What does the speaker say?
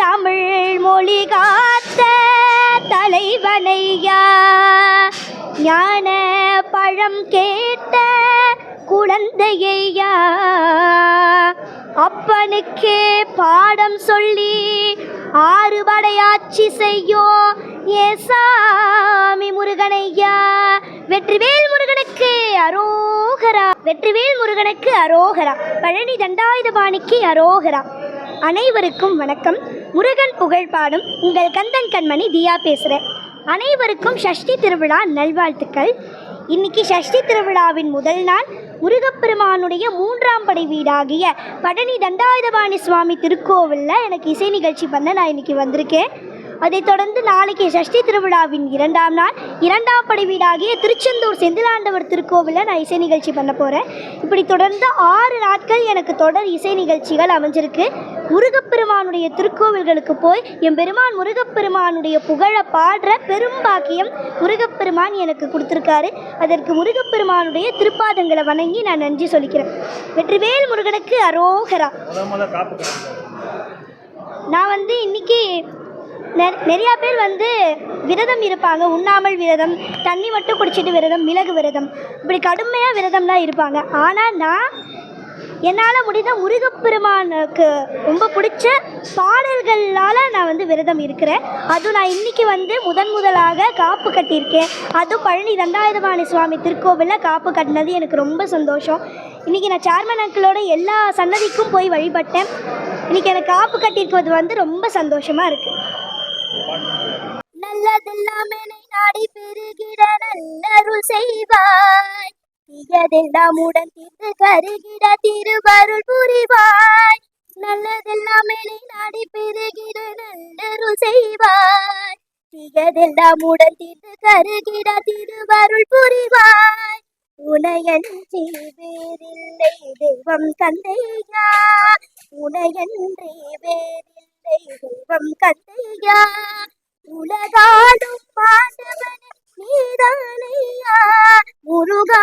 தமிழ் மொழி காத்த தலைவனையா? ஞான பழம் கேட்ட குழந்தையா அப்பனுக்கே பாடம் சொல்லி ஆறுபடையாட்சி செய்யும் ஏசாமி முருகனையா? வெற்றிவேல் முருகனுக்கு அரோகரா. வெற்றிவேல் முருகனுக்கு அரோகரா. பழனி தண்டாயுதபாணிக்கு அரோகரா. அனைவருக்கும் வணக்கம். முருகன் புகழ் பாடும் உங்கள் கந்தன் கண்மணி தியா பேசுகிறேன் அனைவருக்கும் ஷஷ்டி திருவிழா நல்வாழ்த்துக்கள். இன்னைக்கு ஷஷ்டி திருவிழாவின் முதல் நாள் முருகப்பெருமானுடைய மூன்றாம் படை வீடாகிய பழனி தண்டாயுதபாணி சுவாமி திருக்கோவிலில் எனக்கு இசை நிகழ்ச்சி பண்ண நான் இன்னைக்கு வந்திருக்கேன். அதைத் தொடர்ந்து நாளைக்கு சஷ்டி திருவிழாவின் இரண்டாம் நாள் இரண்டாம் படை வீடாகிய திருச்செந்தூர் செந்திலாண்டவர் திருக்கோவிலில் நான் இசை நிகழ்ச்சி பண்ண போகிறேன் இப்படி தொடர்ந்து ஆறு நாட்கள் எனக்கு தொடர் இசை நிகழ்ச்சிகள் அமைஞ்சிருக்கு. முருகப்பெருமானுடைய திருக்கோவில்களுக்கு போய் என் பெருமான் முருகப்பெருமானுடைய புகழை பாடுற பெரும்பாக்கியம் முருகப்பெருமான் எனக்கு கொடுத்துருக்காரு. அதற்கு முருகப்பெருமானுடைய திருப்பாதங்களை வணங்கி நான் நன்றி சொல்லிக்கிறேன். வெற்றிவேல் முருகனுக்கு அரோகரா. நான் வந்து இன்னைக்கு நெ- நிறையா பேர் வந்து விரதம் இருப்பாங்க. உண்ணாமல் விரதம் தண்ணி மட்டும் குடிச்சிட்டு விரதம் மிளகு விரதம். இப்படி கடுமையாக விரதம்லாம் இருப்பாங்க. ஆனால் நான் என்னால் முடிந்த முருகப்பெருமானுக்கு ரொம்ப பிடிச்ச பாடல்களால் நான் வந்து விரதம் இருக்கிறேன். அதுவும் நான் இன்னைக்கு வந்து முதன் முதலாக காப்பு கட்டியிருக்கேன். அதுவும் பழனி தண்டாயுதபாணி சுவாமி திருக்கோவிலில் காப்பு கட்டினது எனக்கு ரொம்ப சந்தோஷம். இன்றைக்கி நான் சேர்மன் அங்கிளோட எல்லா சன்னதிக்கும் போய் வழிபட்டேன். இன்னைக்கு எனக்கு காப்பு கட்டியிருக்கிறது வந்து ரொம்ப சந்தோஷமாக இருக்குது நல்லதெல்லாம் என்னை நாடி பெறுகிற நல்லருள் செய்வாய். தீயதெல்லாம் உடன் தீர்த்து கருகிட திருவருள் புரிவாய். நல்லதெல்லாம் என்னை நாடி பெருகிட நல்லருள் செய்வாய். தீயதெல்லாம் உடன் தீர்த்து கருகிட திருவருள் புரிவாய். உனையன்றி வேறில்லை தெய்வம் தந்தையா. உனையன்றி வேறில்லை தெய்வம் கந்தையா உலகாடும் பாண்டவன் நீதானையா. முருகா